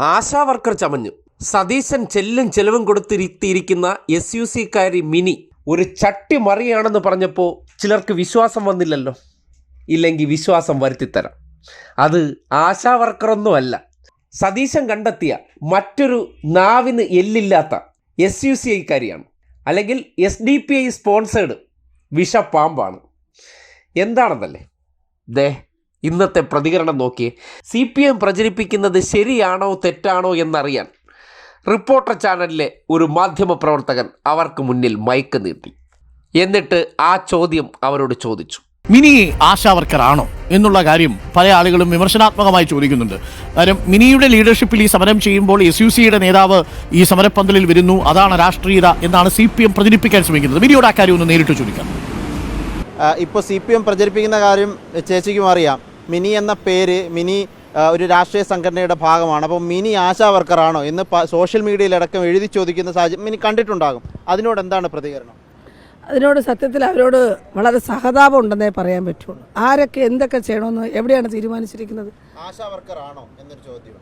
ASHA worker ചമഞ്ഞു. Satheesan ചെല്ലും ചെലവും കൊടുത്തിരുത്തിയിരിക്കുന്ന എസ് യു സി സിക്കാരി മിനി ഒരു ചട്ടി മറിയാണെന്ന് പറഞ്ഞപ്പോൾ ചിലർക്ക് വിശ്വാസം വന്നില്ലല്ലോ. ഇല്ലെങ്കിൽ വിശ്വാസം വരുത്തിത്തരാം. അത് ആശാ വർക്കറൊന്നുമല്ല. സതീശൻ കണ്ടെത്തിയ മറ്റൊരു നാവിന് എല്ലില്ലാത്ത എസ് യു സി ഐക്കാരിയാണ് അല്ലെങ്കിൽ S D P I sponsored വിഷപ്പാമ്പാണ്. എന്താണെന്നല്ലേ? ദേ ഇന്നത്തെ പ്രതികരണം നോക്കി. സി പി എം പ്രചരിപ്പിക്കുന്നത് ശരിയാണോ തെറ്റാണോ എന്നറിയാൻ റിപ്പോർട്ടർ ചാനലിലെ ഒരു മാധ്യമ പ്രവർത്തകൻ അവർക്ക് മുന്നിൽ മയക്ക് നീട്ടി. എന്നിട്ട് ആ ചോദ്യം അവരോട് ചോദിച്ചു. മിനി ആശാ വർക്കർ ആണോ എന്നുള്ള കാര്യം പല ആളുകളും വിമർശനാത്മകമായി ചോദിക്കുന്നുണ്ട്. കാര്യം മിനിയുടെ ലീഡർഷിപ്പിൽ ഈ സമരം ചെയ്യുമ്പോൾ എസ് യു സിയുടെ നേതാവ് ഈ സമരപ്പന്തലിൽ വരുന്നു അതാണ് രാഷ്ട്രീയത എന്നാണ് സി പി എം പ്രചരിപ്പിക്കാൻ ശ്രമിക്കുന്നത്. മിനിയോട് ആ കാര്യം ഒന്ന് നേരിട്ട് ചോദിക്കാം. ഇപ്പോൾ സി പി എം പ്രചരിപ്പിക്കുന്ന കാര്യം ചേച്ചിക്കും അറിയാം. മിനി എന്ന പേര് മിനി ഒരു രാഷ്ട്രീയ സംഘടനയുടെ ഭാഗമാണ്. അപ്പോൾ മിനി ആശാ വർക്കറാണോ എന്ന് സോഷ്യൽ മീഡിയയിലടക്കം എഴുതി ചോദിക്കുന്ന സാഹചര്യം മിനി കണ്ടിട്ടുണ്ടാകും. അതിനോട് എന്താണ് പ്രതികരണം? അതിനോട് സത്യത്തിൽ അവരോട് വളരെ സഹതാപം ഉണ്ടെന്നേ പറയാൻ പറ്റുള്ളൂ. ആരൊക്കെ എന്തൊക്കെ ചെയ്യണമെന്ന് എവിടെയാണ് തീരുമാനിച്ചിരിക്കുന്നത്? ആശാ വർക്കറാണോ എന്നൊരു ചോദ്യം.